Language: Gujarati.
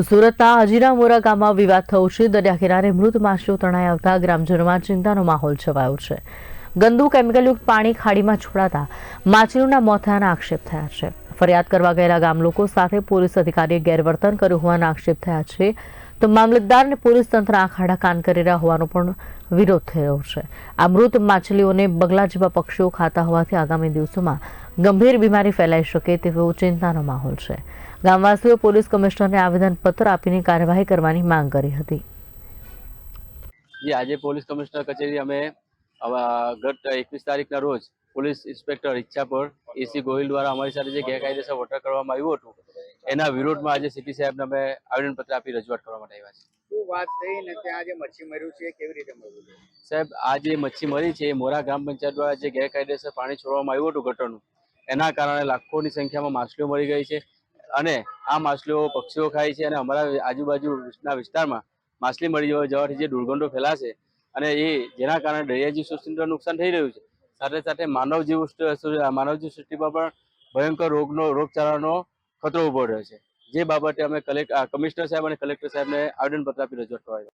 તો સુરતના હજીરા ગામમાં વિવાદ થયો છે. દરિયા કિનારે મૃત માછલીઓ તણાઈ આવતા ગ્રામજનોમાં ચિંતાનો માહોલ છવાયો છે. ગંદુ કેમિકલયુક્ત પાણી ખાડીમાં છોડાતા માછલીઓના મોત થયાના આક્ષેપ થયા છે. ફરિયાદ કરવા ગયેલા ગામ લોકો સાથે પોલીસ અધિકારીએ ગેરવર્તન કર્યું હોવાના આક્ષેપ થયા છે. તો મામલતદાર અને પોલીસ તંત્ર આ ખાડા કાન કરી રહ્યા હોવાનો પણ વિરોધ રહ્યો છે. આ મૃત માછલીઓને બગલા જેવા પક્ષીઓ ખાતા હોવાથી આગામી દિવસોમાં ગંભીર બીમારી ફેલાઈ શકે તેવો ચિંતાનો માહોલ છે. ગામવાસીઓએ પોલીસ કમિશનરને આવેદનપત્ર આપીને કાર્યવાહી કરવાની માંગ કરી હતી. જે આજે પોલીસ કમિશનર કચેરી અમે ગત એકવીસ તારીખના રોજ પોલીસ ઇન્સ્પેક્ટર ઈચ્છા પર એસી ગોહિલ દ્વારા અમારી સાથે જે ગેરકાયદેસર વોટર કરવામાં આવ્યું હતું એના વિરોધમાં આજે સીપી સાહેબને અમે આવેદનપત્ર આપી રજૂઆત કરવા માટે આવ્યા છે શું વાત થઈ ને ત્યાં જે મચ્છી મર્યું છે? એ કેવી રીતે મળ્યું સાહેબ આ જે મચ્છી મરી છે એ મોરા ગ્રામ પંચાયત દ્વારા જે ગેરકાયદેસર પાણી છોડવામાં આવ્યું હતું ગટરનું એના કારણે લાખોની સંખ્યામાં માછલીઓ મરી ગઈ છે. અને આ માછલીઓ પક્ષીઓ ખાય છે અને અમારા આજુબાજુના વિસ્તારમાં માછલી મળી જવા- જવાથી જે દુર્ગંધો ફેલાશે અને એ જેના કારણે દરિયાજી સૃષ્ટિનું નુકસાન થઈ રહ્યું છે સાથે સાથે માનવ જીવ સૃષ્ટિ- સૃષ્ટિમાં પણ ભયંકર રોગનો, રોગચાળાનો ખતરો ઊભો રહ્યો છે જે બાબતે અમે કલેક્ટ કમિશનર સાહેબ અને કલેક્ટર સાહેબને આવેદનપત્ર આપી રજૂઆત કરવા.